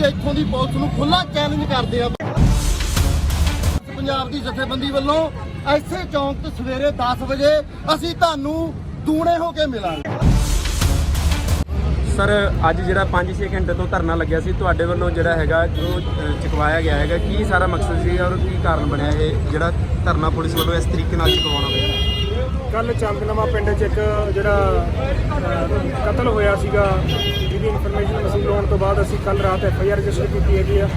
ਅਸੀਂ ਇੱਥੋਂ ਦੀ ਪੁਲਿਸ ਨੂੰ ਖੁੱਲਾ ਚੈਲੰਜ ਕਰਦੇ ਆ। ਪੰਜਾਬ ਦੀ ਜਥੇਬੰਦੀ ਵੱਲੋਂ ਐਸੇ ਚੌਂਕ ਤੇ ਸਵੇਰੇ 10 ਵਜੇ ਅਸੀਂ ਤੁਹਾਨੂੰ ਦੂਣੇ ਹੋ ਕੇ ਮਿਲਾਂਗੇ। ਸਰ, ਅੱਜ ਜਿਹੜਾ 5-6 ਘੰਟੇ ਤੋਂ ਧਰਨਾ ਲੱਗਿਆ ਸੀ, ਤੁਹਾਡੇ ਵੱਲੋਂ ਜਿਹੜਾ ਹੈਗਾ, ਜੋ ਚੁਕਵਾਇਆ ਗਿਆ ਹੈਗਾ, ਕੀ ਸਾਰਾ ਮਕਸਦ ਸੀ ਔਰ ਕੀ ਕਾਰਨ ਬਣਿਆ ਇਹ ਜਿਹੜਾ ਧਰਨਾ ਪੁਲਿਸ ਵੱਲੋਂ ਇਸ ਤਰੀਕੇ ਨਾਲ ਚੁਕਵਾਉਣਾ ਪਿਆ ਕੱਲ ਚੰਦਨਵਾ ਪਿੰਡ 'ਚ ਇੱਕ ਜਿਹੜਾ ਕਤਲ ਹੋਇਆ ਸੀਗਾ, ਜਿਹਦੀ ਇਨਫੋਰਮੇਸ਼ਨ ਅਸੀਂ ਲਾਉਣ ਤੋਂ ਬਾਅਦ ਅਸੀਂ ਕੱਲ ਰਾਤ ਐਫ ਆਈ ਆਰ ਰਜਿਸਟਰ ਕੀਤੀ ਹੈਗੀ ਆ।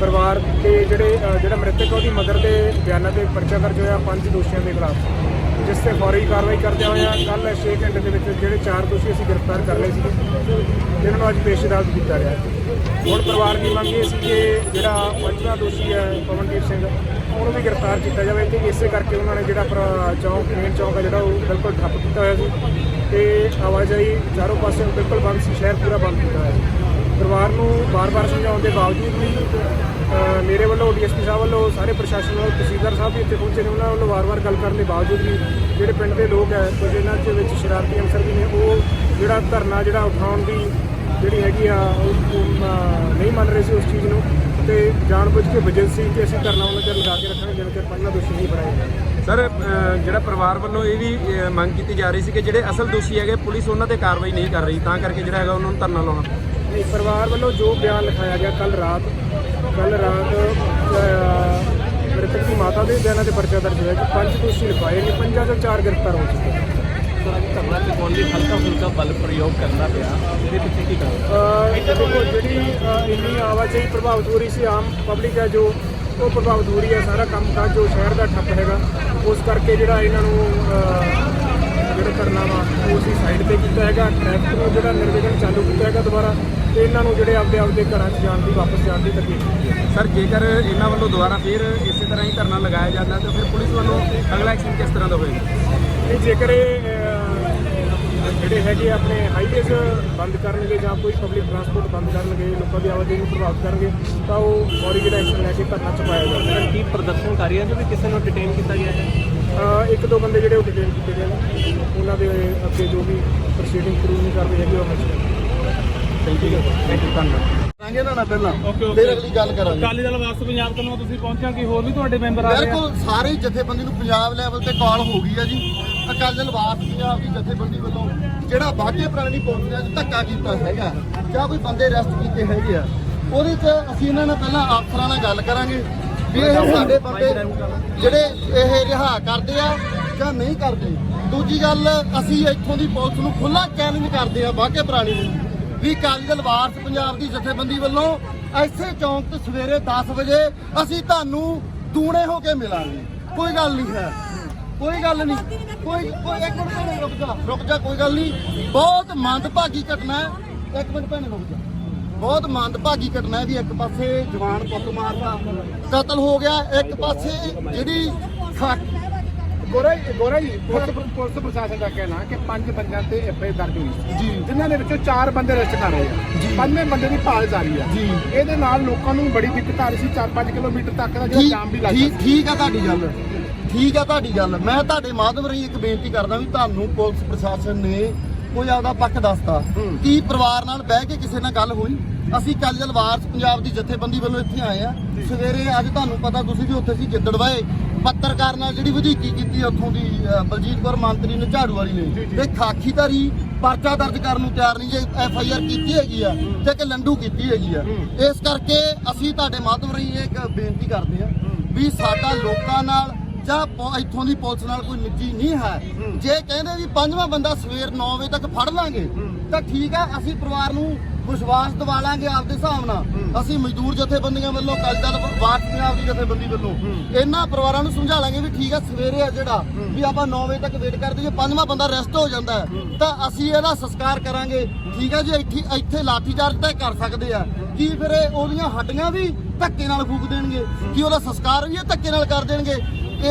ਪਰਿਵਾਰ ਤੇ ਜਿਹੜੇ ਜਿਹੜਾ ਮ੍ਰਿਤਕ ਉਹਦੀ ਮਦਰ ਦੇ ਬਿਆਨਾਂ ਤੇ ਪਰਚਾ ਦਰਜ ਹੋਇਆ ਪੰਜ ਦੋਸ਼ੀਆਂ ਦੇ ਖਿਲਾਫ। ਜਿਸ ਤੇ ਫੌਰੀ ਕਾਰਵਾਈ ਕਰਦੇ ਹੋਏ ਕੱਲ 6 ਘੰਟੇ ਦੇ ਵਿੱਚ ਜਿਹੜੇ ਚਾਰ ਦੋਸ਼ੀ ਅਸੀਂ ਗ੍ਰਿਫਤਾਰ ਕਰ ਲਏ ਸੀ ਜਿਨ੍ਹਾਂ ਨੂੰ ਅੱਜ ਪੇਸ਼ ਅਦਾਲਤ ਕੀਤਾ ਗਿਆ। ਹੁਣ ਪਰਿਵਾਰ ਦੀ ਮੰਗ ਇਹ ਸੀ ਕਿ ਜਿਹੜਾ ਪੰਜਵਾਂ ਦੋਸ਼ੀ ਹੈ, ਪਵਨਦੀਪ ਸਿੰਘ, ਉਹਨੂੰ ਵੀ ਗ੍ਰਿਫਤਾਰ ਕੀਤਾ ਜਾਵੇ ਤੇ ਇਸੇ ਕਰਕੇ ਉਹਨਾਂ ਨੇ ਜਿਹੜਾ ਆਪਣਾ ਚੌਂਕ ਮੇਨ ਚੌਂਕ ਹੈ ਜਿਹੜਾ ਉਹ ਬਿਲਕੁਲ ਠੱਪ ਕੀਤਾ ਹੋਇਆ ਸੀ ਤੇ ਆਵਾਜਾਈ ਚਾਰੋਂ ਪਾਸੇ ਬਿਲਕੁਲ ਬੰਦ ਸੀ, ਸ਼ਹਿਰ ਪੂਰਾ ਬੰਦ ਕੀਤਾ ਹੋਇਆ ਪਰਿਵਾਰ ਨੂੰ ਬਾਰ-ਬਾਰ ਸਮਝਾਉਣ ਦੇ ਬਾਵਜੂਦ ਵੀ ਮੇਰੇ ਵੱਲੋਂ ਡੀਐਸਪੀ ਸਾਹਿਬ ਵੱਲੋਂ ਸਾਰੇ ਪ੍ਰਸ਼ਾਸਨ ਵੱਲੋਂ ਤਹਿਸੀਲਦਾਰ ਸਾਹਿਬ ਵੀ ਇੱਥੇ ਪਹੁੰਚੇ ਨੇ ਉਹਨਾਂ ਵੱਲੋਂ ਵਾਰ-ਵਾਰ ਗੱਲ ਕਰਨ ਦੇ ਬਾਵਜੂਦ ਵੀ ਜਿਹੜੇ ਪਿੰਡ ਦੇ ਲੋਕ ਹੈ ਕੁਝ ਇਹਨਾਂ ਦੇ ਵਿੱਚ ਸ਼ਰਾਰਤੀ ਅਨਸਰ ਵੀ ਨੇ ਉਹ ਜਿਹੜਾ ਧਰਨਾ ਜਿਹੜਾ ਉਠਾਉਣ ਦੀ ਜਿਹੜੀ ਹੈਗੀ ਆ ਉਹ ਨਹੀਂ ਮੰਨ ਰਹੇ ਸੀ ਉਸ ਚੀਜ਼ ਨੂੰ ਤੇ ਜਾਣਬੁੱਝ ਕੇ ਵਜਨ ਸੀ ਕਿ ਅਸੀਂ ਧਰਨਾ ਉਹਨਾਂ ਚਿਰ ਲਗਾ ਕੇ ਰੱਖਾਂਗੇ ਜਿੰਨਾ ਚਿਰ ਪਹਿਲਾਂ ਦੋਸ਼ੀ ਨਹੀਂ ਬਣਾਏ ਸਰ ਜਿਹੜਾ ਪਰਿਵਾਰ ਵੱਲੋਂ ਇਹ ਵੀ ਮੰਗ ਕੀਤੀ ਜਾ ਰਹੀ ਸੀ ਕਿ ਜਿਹੜੇ ਅਸਲ ਦੋਸ਼ੀ ਹੈਗੇ ਪੁਲਿਸ ਉਹਨਾਂ ਤੇ ਕਾਰਵਾਈ ਨਹੀਂ ਕਰ ਰਹੀ ਤਾਂ ਕਰਕੇ ਜਿਹੜਾ ਹੈਗਾ ਉਹਨਾਂ ਨੂੰ ਧਰਨਾ ਲਾਉਣਾ। ਨਹੀਂ ਪਰਿਵਾਰ ਵੱਲੋਂ ਜੋ ਬਿਆਨ ਲਿਖਾਇਆ ਗਿਆ ਕੱਲ ਰਾਤ ਕੱਲ ਰਾਤ ਮ੍ਰਿਤਕ ਦੀ ਮਾਤਾ ਦੇ ਬਿਆਨਾਂ ਤੇ ਪਰਚਾ ਦਰਜ ਹੋਇਆ ਕਿ ਪੰਜ ਦੋਸ਼ੀ ਲਿਖਾਏ ਨੇ ਪੰਜਾਂ ਚੋਂ ਚਾਰ ਗ੍ਰਿਫਤਾਰ ਹੋ ਚੁੱਕੇ ਨੇ। ਧਰਨਾ ਚੁਕਾਉਣ ਲਈ ਹਲਕਾ ਫੁਲਕਾ ਬਲ ਪ੍ਰਯੋਗ ਕਰਨਾ ਪਿਆ ਇਹਦੇ ਪਿੱਛੇ ਕੀ ਅਹ, ਦੇਖੋ ਜਿਹੜੀ ਇੰਨੀ ਆਵਾਜਾਈ ਪ੍ਰਭਾਵਿਤ ਹੋ ਰਹੀ ਸੀ ਆਮ ਪਬਲਿਕ ਹੈ ਜੋ ਉਹ ਪ੍ਰਭਾਵਿਤ ਹੋ ਰਹੀ ਹੈ ਸਾਰਾ ਕੰਮ ਕਾਜ ਜੋ ਸ਼ਹਿਰ ਦਾ ਠੱਪ ਹੈਗਾ ਉਸ ਕਰਕੇ ਜਿਹੜਾ ਇਹਨਾਂ ਨੂੰ ਜਿਹੜਾ ਕਰਨਾ ਵਾ ਉਹ ਅਸੀਂ ਸਾਈਡ ਤੇ ਕੀਤਾ ਹੈਗਾ ਟ੍ਰੈਫਿਕ ਨੂੰ ਜਿਹੜਾ ਨਿਰਵਿਘਨ ਚਾਲੂ ਕੀਤਾ ਹੈਗਾ ਦੁਬਾਰਾ ਤੇ ਇਹਨਾਂ ਨੂੰ ਜਿਹੜੇ ਆਪਦੇ ਆਪਦੇ ਘਰਾਂ 'ਚ ਜਾਣ ਦੀ ਵਾਪਸ ਜਾਣ ਦੀ ਹੈ। ਸਰ ਜੇਕਰ ਇਹਨਾਂ ਵੱਲੋਂ ਦੁਬਾਰਾ ਫਿਰ ਇਸੇ ਤਰ੍ਹਾਂ ਹੀ ਧਰਨਾ ਲਗਾਇਆ ਜਾਂਦਾ ਤਾਂ ਫਿਰ ਪੁਲਿਸ ਵੱਲੋਂ ਅਗਲਾ ਐਕਸ਼ਨ ਕਿਸ ਤਰ੍ਹਾਂ ਦਾ ਹੋਏਗਾ? ਇਹ ਜੇਕਰ ਇਹ ਜਿਹੜੇ ਹੈਗੇ ਆਪਣੇ ਹਾਈਵੇਜ਼ ਬੰਦ ਕਰਨਗੇ ਜਾਂ ਕੋਈ ਪਬਲਿਕ ਟਰਾਂਸਪੋਰਟ ਬੰਦ ਕਰਨਗੇ ਲੋਕਾਂ ਦੀ ਆਵਾਜਾਈ ਨੂੰ ਪ੍ਰਭਾਵਿਤ ਕਰਨਗੇ ਤਾਂ ਉਹ ਫੌਰੀ ਜਿਹੜਾ ਐਕਸ਼ਨ ਲੈ ਕੇ ਧਰਨਾ ਚੁਕਾਇਆ ਜਾਵੇਗਾ ਕੀ ਪ੍ਰਦਰਸ਼ਨਕਾਰੀਆਂ ਜੋ ਵੀ ਕਿਸੇ ਨੂੰ ਡਿਟੇਨ ਕੀਤਾ ਗਿਆ ਹੈ? ਇੱਕ ਦੋ ਬੰਦੇ ਜਿਹੜੇ ਉਹ ਡਿਟੇਨ ਕੀਤੇ ਗਏ ਨੇ। ਉਹਨਾਂ ਦੇ ਅੱਗੇ ਜੋ ਵੀ ਪ੍ਰੋਸੀਡਿੰਗ ਸ਼ੁਰੂ ਨਹੀਂ ਕਰਦੇ ਹੈਗੇ ਉਹ ਮਸਲਾ ਥੈਂਕ ਯੂ ਥੈਂਕ ਯੂ ਧੰਨਵਾਦ। ਕਰਾਂਗੇ ਨਾ ਨਾ ਪਹਿਲਾਂ। ਫਿਰ ਅਗਲੀ ਗੱਲ ਕਰਾਂਗੇ। ਅਕਾਲੀ ਦਲ ਵਾਸਤੇ ਪੰਜਾਬ ਤੋਂ ਤੁਸੀਂ ਪਹੁੰਚਿਆ ਕਿ ਹੋਰ ਵੀ ਤੁਹਾਡੇ ਮੈਂਬਰ ਆ ਰਹੇ ਆ? ਬਿਲਕੁਲ ਸਾਰੇ ਜਥੇਬੰਦੀ ਨੂੰ ਪੰਜਾਬ ਲੈਵਲ ਤੇ ਕਾਲ ਹੋ ਗਈ ਹੈ ਜੀ। ਅਕਾਲੀ ਦਲ ਵਾਸ ਪੰਜਾਬ ਦੀ ਜਥੇਬੰਦੀ ਵੱਲੋਂ। ਜਿਹੜਾ ਬਾਗੇ ਪੁਰਾਣੀ ਪਹੁੰਚਿਆ ਚ ਧੱਕਾ ਕੀਤਾ ਹੈਗਾ। ਜਾਂ ਕੋਈ ਬੰਦੇ ਅਰੈਸਟ ਕੀਤੇ ਹੈਗੇ ਆ। ਉਹਦੇ 'ਚ ਅਸੀਂ ਇਹਨਾਂ ਨਾਲ ਪਹਿਲਾਂ ਅਫਸਰਾਂ ਨਾਲ ਗੱਲ ਕਰਾਂਗੇ। ਵੀ ਇਹ ਸਾਡੇ ਬੰਦੇ ਜਿਹੜੇ ਇਹ ਰਿਹਾ ਕਰਦੇ ਆ ਜਾਂ ਨਹੀਂ ਕਰਦੇ। ਦੂਜੀ ਗੱਲ ਅਸੀਂ ਇੱਥੋਂ ਦੀ ਪੁਲਿਸ ਨੂੰ ਖੁੱਲਾ ਚੈਲੰਜ ਕਰਦੇ ਆ ਬਾਗੇ ਪੁਰਾਣੀ ਨੂੰ। ਵੀ ਅਕਾਲੀ ਦਲ ਵਾਰਸ ਪੰਜਾਬ ਦੀ ਜਥੇਬੰਦੀ ਵੱਲੋਂ ਐਸੇ ਚੌਂਕ ਤੇ ਸਵੇਰੇ 10 ਵਜੇ ਅਸੀਂ ਤੁਹਾਨੂੰ ਦੂਣੇ ਹੋ ਕੇ ਮਿਲਾਂਗੇ। ਕੋਈ ਗੱਲ ਨਹੀਂ ਹੈ। ਕੋਈ ਗੱਲ ਨਹੀਂ। ਕੋਈ ਕੋਈ ਇੱਕ ਮਿੰਟ ਰੁਕ ਜਾ ਰੁਕ ਜਾ ਕੋਈ ਗੱਲ ਨਹੀਂ। ਬਹੁਤ ਮੰਦਭਾਗੀ ਘਟਨਾ ਹੈ। ਇੱਕ ਮਿੰਟ ਭੈਣੇ ਰੁਕ ਜਾ। ਬਹੁਤ ਮੰਦਭਾਗੀ ਘਟਨਾ ਹੈ ਵੀ ਇੱਕ ਪਾਸੇ ਜਵਾਨ ਪੁੱਤ ਮਾਰਦਾ ਕਤਲ ਹੋ ਗਿਆ ਇੱਕ ਪਾਸੇ ਜਿਹੜੀ ਗੋਰਾ ਗੋਰਾ ਜੀ ਪੁਲਿਸ ਪੁਲਿਸ ਪ੍ਰਸ਼ਾਸਨ ਦਾ ਕਹਿਣਾ ਕਿ ਪੰਜ ਬੰਦਿਆਂ ਤੇ ਐਫਆਈ ਦਰਜ ਹੋਈ ਜੀ। ਜਿਨ੍ਹਾਂ ਦੇ ਵਿੱਚੋਂ ਚਾਰ ਬੰਦੇ ਅਰੈਸਟ ਕਰ ਰਹੇ ਆ। ਪੰਜਵੇਂ ਬੰਦੇ ਦੀ ਭਾਲ ਜਾਰੀ ਆ। ਜੀ। ਇਹਦੇ ਨਾਲ ਲੋਕਾਂ ਨੂੰ ਬੜੀ ਦਿੱਕਤ ਆ ਰਹੀ ਸੀ। 4-5 ਕਿਲੋਮੀਟਰ ਤੱਕ ਦਾ ਜਿਹੜਾ ਜਾਮ ਵੀ ਲੱਗ ਠੀਕ ਠੀਕ ਆ ਤੁਹਾਡੀ ਗੱਲ। ਠੀਕ ਆ ਤੁਹਾਡੀ ਗੱਲ। ਮੈਂ ਤੁਹਾਡੇ ਮਾਧਿਅਮ ਰਾਹੀਂ ਇੱਕ ਬੇਨਤੀ ਕਰਦਾ ਵੀ ਤੁਹਾਨੂੰ ਪੁਲਿਸ ਪ੍ਰਸ਼ਾਸਨ ਨੇ ਕੋਈ ਆਪਦਾ ਪੱਖ ਦੱਸਤਾ। ਕੀ ਪਰਿਵਾਰ ਨਾਲ ਬਹਿ ਕੇ ਕਿਸੇ ਨਾਲ ਗੱਲ ਹੋਈ? ਅਸੀਂ ਕੱਲ੍ਹ ਜਲ ਵਾਰਸ ਪੰਜਾਬ ਦੀ ਜਥੇਬੰਦੀ ਵੱਲੋਂ ਇੱਥੇ ਆਏ ਆ ਸਵੇਰੇ ਅੱਜ ਤੁਹਾਨੂੰ ਪਤਾ ਤੁਸੀਂ ਵੀ ਉੱਥੇ ਸੀ ਗਿੱਦੜਵਾਏ। ਪੱਤਰਕਾਰ ਨਾਲ ਜਿਹੜੀ ਵਧੀਕੀ ਕੀਤੀ ਉੱਥੋਂ ਦੀ ਬਲਜੀਤ ਕੌਰ ਮੰਤਰੀ ਨੇ ਝਾੜੂ ਵਾਲੀ ਨੇ ਤੇ ਖਾਖੀਧਾਰੀ ਪਰਚਾ ਦਰਜ ਕਰਨ ਨੂੰ ਤਿਆਰ ਨਹੀਂ ਜੇ ਐਫ ਆਈ ਆਰ ਕੀਤੀ ਹੈਗੀ ਆ ਤੇ ਕਿ ਲੰਡੂ ਕੀਤੀ ਹੈਗੀ ਆ। ਇਸ ਕਰਕੇ ਅਸੀਂ ਤੁਹਾਡੇ ਮਾਧਿਅਮ ਰਾਹੀਂ ਇੱਕ ਬੇਨਤੀ ਕਰਦੇ ਆ ਵੀ ਸਾਡਾ ਲੋਕਾਂ ਨਾਲ ਜਾਂ ਇੱਥੋਂ ਦੀ ਪੁਲਿਸ ਨਾਲ ਕੋਈ ਨਿੱਜੀ ਨਹੀਂ ਹੈ। ਜੇ ਕਹਿੰਦੇ ਵੀ ਪੰਜਵਾਂ ਬੰਦਾ ਸਵੇਰ 9 ਵਜੇ ਤੱਕ ਫੜ ਲਾਂਗੇ ਤਾਂ ਠੀਕ ਆ ਅਸੀਂ ਪਰਿਵਾਰ ਨੂੰ ਵਿਸ਼ਵਾਸ ਦਿਵਾ ਲਾਂਗੇ ਆਪਦੇ ਹਿਸਾਬ ਨਾਲ। ਅਸੀਂ ਮਜ਼ਦੂਰ ਜਥੇਬੰਦੀਆਂ ਵੱਲੋਂ ਕੱਲ੍ਹ ਵਾਟ ਪੰਜਾਬ ਦੀ ਜਥੇਬੰਦੀ ਵੱਲੋਂ। ਇਹਨਾਂ ਪਰਿਵਾਰਾਂ ਨੂੰ ਸਮਝਾ ਲਾਂਗੇ ਵੀ ਠੀਕ ਆ ਸਵੇਰੇ ਆ ਜਿਹੜਾ ਵੀ ਆਪਾਂ 9 ਵਜੇ ਤੱਕ ਵੇਟ ਕਰਦੇ ਜੇ ਪੰਜਵਾਂ ਬੰਦਾ ਰੈਸਟ ਹੋ ਜਾਂਦਾ ਤਾਂ ਅਸੀਂ ਇਹਦਾ ਸੰਸਕਾਰ ਕਰਾਂਗੇ। ਠੀਕ ਆ ਜੀ ਇੱਥੇ ਇੱਥੇ ਲਾਠੀ ਚਾਰਜ ਤਾਂ ਕਰ ਸਕਦੇ ਆ। ਕੀ ਫਿਰ ਉਹਦੀਆਂ ਹੱਡੀਆਂ ਵੀ ਧੱਕੇ ਨਾਲ ਫੂਕ ਦੇਣਗੇ? ਕੀ ਉਹਦਾ ਸੰਸਕਾਰ ਵੀ ਇਹ ਧੱਕੇ ਨਾਲ ਕਰ ਦੇਣਗੇ?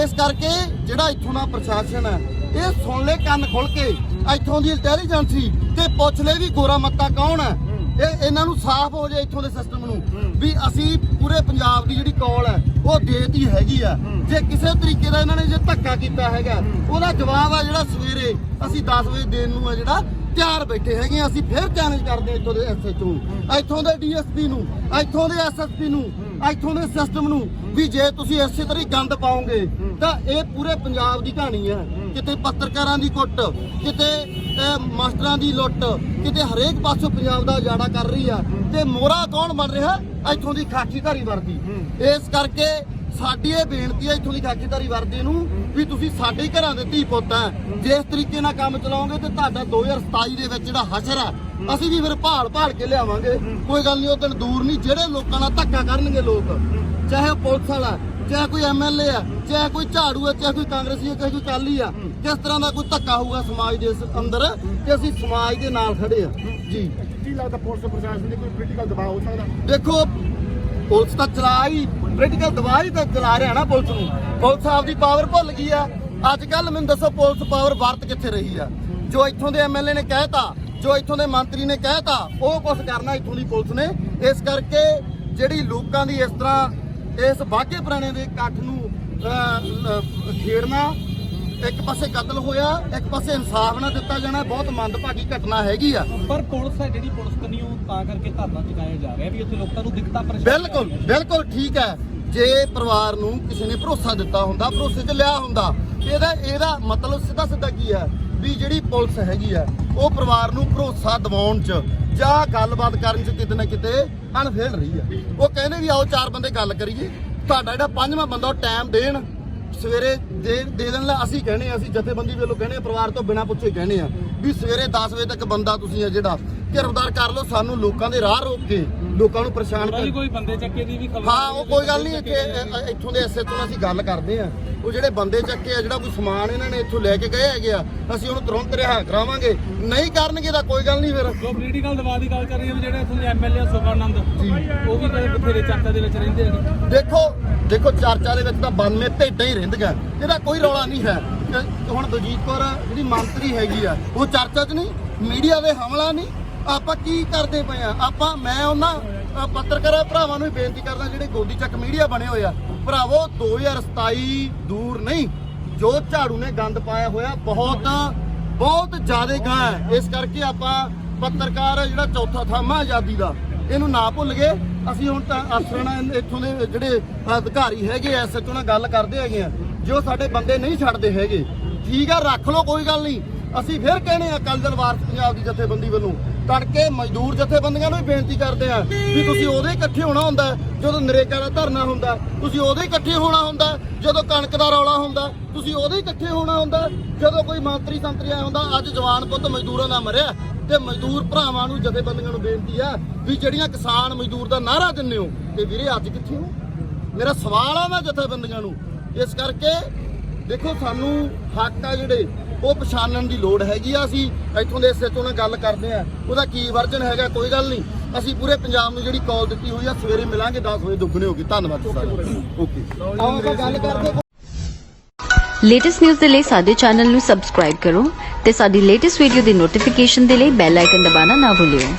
ਇਸ ਕਰਕੇ ਜਿਹੜਾ ਇੱਥੋਂ ਦਾ ਪ੍ਰਸ਼ਾਸਨ ਹੈ ਇਹ ਸੁਣ ਲੈ ਕੰਨ ਖੁੱਲ ਕੇ ਇੱਥੋਂ ਦੀ ਇੰਟੈਲੀਜੈਂਸੀ ਤੇ ਪੁੱਛ ਲੈ ਵੀ ਗੋਰਾ ਮੱਤਾ ਕੌਣ ਹੈ। ਇਹ ਇਹਨਾਂ ਨੂੰ ਸਾਫ਼ ਹੋ ਜਾਏ ਇੱਥੋਂ ਦੇ ਸਿਸਟਮ ਨੂੰ। ਵੀ ਅਸੀਂ ਪੂਰੇ ਪੰਜਾਬ ਦੀ ਜਿਹੜੀ ਕੌਲ ਹੈ, ਉਹ ਦੇਤੀ ਹੈਗੀ ਆ। ਜੇ ਕਿਸੇ ਤਰੀਕੇ ਦਾ ਇਹਨਾਂ ਨੇ ਜੇ ਧੱਕਾ ਕੀਤਾ ਹੈਗਾ, ਉਹਦਾ ਜਵਾਬ ਆ ਜਿਹੜਾ ਸਵੇਰੇ ਅਸੀਂ 10 ਵਜੇ ਦੇਣ ਨੂੰ ਆ ਜਿਹੜਾ ਤਿਆਰ ਬੈਠੇ ਹੈਗੇ ਆ। ਅਸੀਂ ਫਿਰ ਚੈਲੰਜ ਕਰਦੇ ਹਾਂ ਇੱਥੋਂ ਦੇ ਐਸਐਚਓ ਨੂੰ। ਇੱਥੋਂ ਦੇ ਡੀਐਸਪੀ ਨੂੰ, ਇੱਥੋਂ ਦੇ ਐਸਐਸਪੀ ਨੂੰ, ਇੱਥੋਂ ਦੇ ਸਿਸਟਮ ਨੂੰ। ਵੀ ਜੇ ਤੁਸੀਂ ਇਸੇ ਤਰ੍ਹਾਂ ਹੀ ਗੰਦ ਪਾਓਗੇ, ਤਾਂ ਇਹ ਪੂਰੇ ਪੰਜਾਬ ਦੀ ਕਹਾਣੀ ਹੈ। ਕਿਤੇ ਪੱਤਰਕਾਰਾਂ ਦੀ ਕੁੱਟ, ਕਿਤੇ ਮਾਸਟਰਾਂ ਦੀ ਲੁੱਟ, ਕਿਤੇ ਹਰੇਕ ਪਾਸੋਂ ਪੰਜਾਬ ਦਾ ਉਜਾੜਾ ਕਰ ਰਹੀ ਆ, ਤੇ ਮੋਹਰਾ ਕੌਣ ਬਣ ਰਿਹਾ? ਇੱਥੋਂ ਦੀ ਖਾਕੀਧਾਰੀ ਵਰਦੀ। ਇਸ ਕਰਕੇ ਸਾਡੀ ਇਹ ਬੇਨਤੀ ਹੈ ਇੱਥੋਂ ਦੀ ਖਾਕੀਧਾਰੀ ਵਰਦੀ ਨੂੰ ਵੀ ਤੁਸੀਂ ਸਾਡੇ ਘਰਾਂ ਦੇ ਧੀ ਪੁੱਤ ਆ ਜੇ ਇਸ ਤਰੀਕੇ ਨਾਲ ਕੰਮ ਚਲਾਓਗੇ ਤੇ ਤੁਹਾਡਾ 2027 ਦੇ ਵਿੱਚ ਜਿਹੜਾ ਹਸ਼ਰ ਆ, ਅਸੀਂ ਵੀ ਫਿਰ ਭਾਲ ਭਾਲ ਕੇ ਲਿਆਵਾਂਗੇ। ਕੋਈ ਗੱਲ ਨਹੀਂ, ਉਹ ਦਿਨ ਦੂਰ ਨਹੀਂ, ਜਿਹੜੇ ਲੋਕਾਂ ਨਾਲ ਧੱਕਾ ਕਰਨਗੇ ਲੋਕ, ਚਾਹੇ ਉਹ ਪੁਲਿਸ ਵਾਲਾ ਚਾਹੇ ਕੋਈ ਐਮਐਲਏ ਆ ਚਾਹੇ ਕੋਈ ਝਾੜੂ ਆ ਚਾਹੇ ਕੋਈ ਕਾਂਗਰਸੀ ਆ ਚਾਹੇ ਕੋਈ ਕਾਲੀ ਆ ਕਿਸ ਤਰ੍ਹਾਂ ਦਾ ਕੋਈ ਧੱਕਾ ਹੋਊਗਾ ਸਮਾਜ ਦੇ ਅੰਦਰ ਤੇ ਅਸੀਂ ਸਮਾਜ ਦੇ ਨਾਲ ਖੜੇ ਆ। ਜੀ। ਕੀ ਲੱਗਦਾ ਪੁਲਿਸ ਪ੍ਰਸ਼ਾਸਨ ਦੇ ਕੋਈ ਪੋਲੀਟੀਕਲ ਦਬਾਅ ਹੋ ਸਕਦਾ? ਦੇਖੋ ਪੁਲਿਸ ਤਾਂ ਚਲਾ ਹੀ ਪੋਲੀਟੀਕਲ ਦਬਾਅ ਹੀ ਤਾਂ ਚਲਾ ਰਿਹਾ ਨਾ ਪੁਲਿਸ ਨੂੰ। ਪੁਲਿਸ ਆਪਦੀ ਪਾਵਰ ਭੁੱਲ ਗਈ ਆ। ਅੱਜ ਕੱਲ ਮੈਨੂੰ ਦੱਸੋ ਪੁਲਿਸ ਪਾਵਰ ਵਰਤ ਕਿੱਥੇ ਰਹੀ ਆ? ਜੋ ਇੱਥੋਂ ਦੇ ਐਮਐਲਏ ਨੇ ਕਹਿਤਾ ਜੋ ਇੱਥੋਂ ਦੇ ਮੰਤਰੀ ਨੇ ਕਹਿਤਾ ਉਹ ਕੁਝ ਕਰਨਾ ਇੱਥੋਂ ਦੀ ਪੁਲਿਸ ਨੇ। ਇਸ ਕਰਕੇ ਜਿਹੜੀ ਲੋਕਾਂ ਦੀ ਇਸ ਤਰ੍ਹਾਂ ਇਸ ਬਾਘੇ ਪੁਰਾਣੇ ਦੇ ਇਕੱਠ ਨੂੰ ਖੇੜਨਾ ਇੱਕ ਪਾਸੇ ਕਤਲ ਹੋਇਆ ਇੱਕ ਪਾਸੇ ਇਨਸਾਫ ਨਾ ਦਿੱਤਾ ਜਾਣਾ ਬਹੁਤ ਮੰਦਭਾਗੀ ਘਟਨਾ ਹੈਗੀ ਆ। ਪਰ ਪੁਲਿਸ ਹੈ ਜਿਹੜੀ ਪੁਲਿਸ ਕਰਨੀ ਉਹ ਤਾਂ ਕਰਕੇ ਧਰਨਾ ਚੁਕਾਇਆ ਜਾ ਰਿਹਾ ਵੀ ਉੱਥੇ ਲੋਕਾਂ ਨੂੰ ਦਿੱਕਤਾਂ ਪਰੇਸ਼ਾਨੀ ਬਿਲਕੁਲ ਬਿਲਕੁਲ ਠੀਕ ਹੈ। ਜੇ ਪਰਿਵਾਰ ਨੂੰ ਕਿਸੇ ਨੇ ਭਰੋਸਾ ਦਿੱਤਾ ਹੁੰਦਾ ਭਰੋਸੇ 'ਚ ਲਿਆ ਹੁੰਦਾ ਇਹਦਾ ਇਹਦਾ ਮਤਲਬ ਸਿੱਧਾ ਸਿੱਧਾ ਕੀ ਹੈ? ਵੀ ਜਿਹੜੀ ਪੁਲਿਸ ਹੈਗੀ ਆ ਉਹ ਪਰਿਵਾਰ ਨੂੰ ਭਰੋਸਾ ਦਿਵਾਉਣ 'ਚ ਜਾਂ ਗੱਲਬਾਤ ਕਰਨ 'ਚ ਕਿਤੇ ਨਾ ਕਿਤੇ ਅਣਫੇਲ ਰਹੀ ਆ ਉਹ ਕਹਿੰਦੇ ਵੀ ਆਓ ਚਾਰ ਬੰਦੇ ਗੱਲ ਕਰੀਏ। ਤੁਹਾਡਾ ਜਿਹੜਾ ਪੰਜਵਾਂ ਬੰਦਾ ਉਹ ਟਾਈਮ ਦੇਣ, ਸਵੇਰੇ ਦੇ ਦੇ ਦੇਣ ਲਈ ਅਸੀਂ ਕਹਿੰਦੇ ਆ ਅਸੀਂ ਜਥੇਬੰਦੀ ਵੱਲੋਂ ਕਹਿੰਦੇ ਆ ਪਰਿਵਾਰ ਤੋਂ ਬਿਨਾਂ ਪੁੱਛੇ ਕਹਿੰਦੇ ਆ ਵੀ ਸਵੇਰੇ 10 ਵਜੇ ਤੱਕ ਬੰਦਾ ਤੁਸੀਂ ਆ ਜਿਹੜਾ ਗਿਰਫਤਾਰ ਕਰ ਲਓ ਸਾਨੂੰ ਲੋਕਾਂ ਦੇ ਰਾਹ ਰੋਕ ਕੇ ਲੋਕਾਂ ਨੂੰ ਪਰੇਸ਼ਾਨ ਕਰ ਕੋਈ ਬੰਦੇ ਚੱਕੇ ਦੀ ਵੀ ਖਬਰ ਹਾਂ ਉਹ ਕੋਈ ਗੱਲ ਨਹੀਂ ਇੱਥੇ ਇੱਥੋਂ ਦੇ ਐਸਐਚਓ ਨਾਲ ਅਸੀਂ ਗੱਲ ਕਰਦੇ ਆ ਉਹ ਜਿਹੜੇ ਬੰਦੇ ਚੱਕੇ ਆ ਜਿਹੜਾ ਕੋਈ ਸਮਾਨ ਇਹਨਾਂ ਨੇ ਇੱਥੋਂ ਲੈ ਕੇ ਗਏ ਹੈਗੇ ਆ ਅਸੀਂ ਉਹਨੂੰ ਤੁਰੰਤ ਰਿਹਾ ਕਰਾਵਾਂਗੇ। ਨਹੀਂ ਕਰਨਗੇ ਤਾਂ ਕੋਈ ਗੱਲ ਨਹੀਂ ਫਿਰ। ਜੋ ਪੋਲੀਟੀਕਲ ਦਬਾਅ ਦੀ ਗੱਲ ਕਰ ਰਹੀ ਹੈ ਵੀ ਜਿਹੜੇ ਇੱਥੋਂ ਦੇ ਐਮਐਲਏ ਸੁਖਾਨੰਦ ਉਹ ਵੀ ਕਦੇ ਬਥੇਰੇ ਚਰਚਾ ਦੇ ਵਿੱਚ ਰਹਿੰਦੇ ਨੇ ਦੇਖੋ ਦੇਖੋ ਚਰਚਾ ਦੇ ਵਿੱਚ ਤਾਂ 92 ਭੇਡਾਂ ਹੀ ਰਹਿੰਦੀਆਂ। ਇਹਦਾ ਕੋਈ ਰੌਲਾ ਨਹੀਂ ਹੈ। ਹੁਣ ਬਲਜੀਤ ਕੌਰ ਜਿਹੜੀ ਮੰਤਰੀ ਹੈਗੀ ਆ ਉਹ ਚਰਚਾ 'ਚ ਨਹੀਂ ਮੀਡੀਆ ਦੇ ਹਮਲਾ ਨਹੀਂ ਆਪਾਂ ਕੀ ਕਰਦੇ ਪਏ ਆ? ਆਪਾਂ ਮੈਂ ਉਹਨਾਂ ਅ, ਪੱਤਰਕਾਰਾਂ ਭਰਾਵਾਂ ਨੂੰ ਵੀ ਬੇਨਤੀ ਕਰਦਾ ਜਿਹੜੇ ਗੋਦੀ ਚੱਕ ਮੀਡੀਆ ਬਣੇ ਹੋਏ ਆ ਭਰਾਵੋ 2027 ਦੂਰ ਨਹੀਂ ਜੋ ਝਾੜੂ ਨੇ ਗੰਦ ਪਾਇਆ ਹੋਇਆ ਬਹੁਤ ਬਹੁਤ ਜ਼ਿਆਦਾ ਗਾਂ ਹੈ। ਇਸ ਕਰਕੇ ਆਪਾਂ ਪੱਤਰਕਾਰ ਜਿਹੜਾ ਚੌਥਾ ਥਾਮਾ ਆਜ਼ਾਦੀ ਦਾ ਇਹਨੂੰ ਨਾ ਭੁੱਲ ਗਏ। ਅਸੀਂ ਹੁਣ ਤਾਂ ਅਫਸਰਾਂ ਇੱਥੋਂ ਦੇ ਜਿਹੜੇ ਅਧਿਕਾਰੀ ਹੈਗੇ ਐਸਐਚਓ ਨਾਲ ਗੱਲ ਕਰਦੇ ਹੈਗੇ ਆ ਜੋ ਸਾਡੇ ਬੰਦੇ ਨਹੀਂ ਛੱਡਦੇ ਹੈਗੇ ਠੀਕ ਆ ਰੱਖ ਲਓ ਕੋਈ ਗੱਲ ਨਹੀਂ। ਅਸੀਂ ਫਿਰ ਕਹਿੰਦੇ ਆ ਕੱਲ੍ਹ ਵਾਰਸ ਪੰਜਾਬ ਦੀ ਜਥੇਬੰਦੀ ਵੱਲੋਂ ਤੜਕੇ ਮਜ਼ਦੂਰ ਜਥੇਬੰਦੀਆਂ ਨੂੰ ਵੀ ਬੇਨਤੀ ਕਰਦੇ ਆ ਵੀ ਤੁਸੀਂ ਉਹਦੇ ਇਕੱਠੇ ਹੋਣਾ ਹੁੰਦਾ ਜਦੋਂ ਨਰੇਗਾ ਦਾ ਧਰਨਾ ਹੁੰਦਾ ਤੁਸੀਂ ਉਹਦੇ ਇਕੱਠੇ ਹੋਣਾ ਹੁੰਦਾ ਜਦੋਂ ਕਣਕ ਦਾ ਰੌਲਾ ਹੁੰਦਾ ਤੁਸੀਂ ਉਹਦੇ ਇਕੱਠੇ ਹੋਣਾ ਹੁੰਦਾ ਜਦੋਂ ਕੋਈ ਮੰਤਰੀ ਸੰਤਰੀ ਆਇਆ ਹੁੰਦਾ, ਅੱਜ ਜਵਾਨ ਪੁੱਤ ਮਜ਼ਦੂਰਾਂ ਦਾ ਮਰਿਆ ਤੇ ਮਜ਼ਦੂਰ ਭਰਾਵਾਂ ਨੂੰ ਜਥੇਬੰਦੀਆਂ ਨੂੰ ਬੇਨਤੀ ਆ ਵੀ ਜਿਹੜੀਆਂ ਕਿਸਾਨ ਮਜ਼ਦੂਰ ਦਾ ਨਾਰਾ ਦਿੰਦੇ ਹੋ ਤੇ ਵੀਰੇ ਅੱਜ ਕਿੱਥੇ ਹੋ? ਮੇਰਾ ਸਵਾਲ ਆ ਨਾ ਜਥੇਬੰਦੀਆਂ ਨੂੰ, ਇਸ ਕਰਕੇ ਦੇਖੋ ਸਾਨੂੰ ਹੱਕ ਆ ਜਿਹੜੇ ਉਹ ਪਛਾਣਨ ਦੀ ਲੋੜ ਹੈਗੀ ਆ ਅਸੀਂ। ਇੱਥੋਂ ਦੇ ਐਸਐਚਓ ਨਾਲ ਗੱਲ ਕਰਦੇ ਆ। ਉਹਦਾ ਕੀ ਵਰਜਨ ਹੈਗਾ ਕੋਈ ਗੱਲ ਨਹੀਂ। ਅਸੀਂ ਪੂਰੇ ਪੰਜਾਬ ਨੂੰ ਜਿਹੜੀ ਕਾਲ ਦਿੱਤੀ ਹੋਈ ਆ ਸਵੇਰੇ ਮਿਲਾਂਗੇ 10 ਵਜੇ ਦੁੱਗਣੇ ਹੋ ਗਏ ਧੰਨਵਾਦ ਸਾਰੇ ਓਕੇ। ਆਓ ਆਪਾਂ ਗੱਲ ਕਰਦੇ ਲੇਟੈਸਟ ਨਿਊਜ਼ ਦੇ ਲਈ ਸਾਡੇ ਚੈਨਲ ਨੂੰ ਸਬਸਕ੍ਰਾਈਬ ਕਰੋ ਤੇ ਸਾਡੀ ਲੇਟੈਸਟ ਵੀਡੀਓ ਦੀ ਨੋਟੀਫਿਕੇਸ਼ਨ ਦੇ ਲਈ ਬੈਲ ਆਈਕਨ ਦਬਾਉਣਾ ਨਾ ਭੁੱਲਿਓ।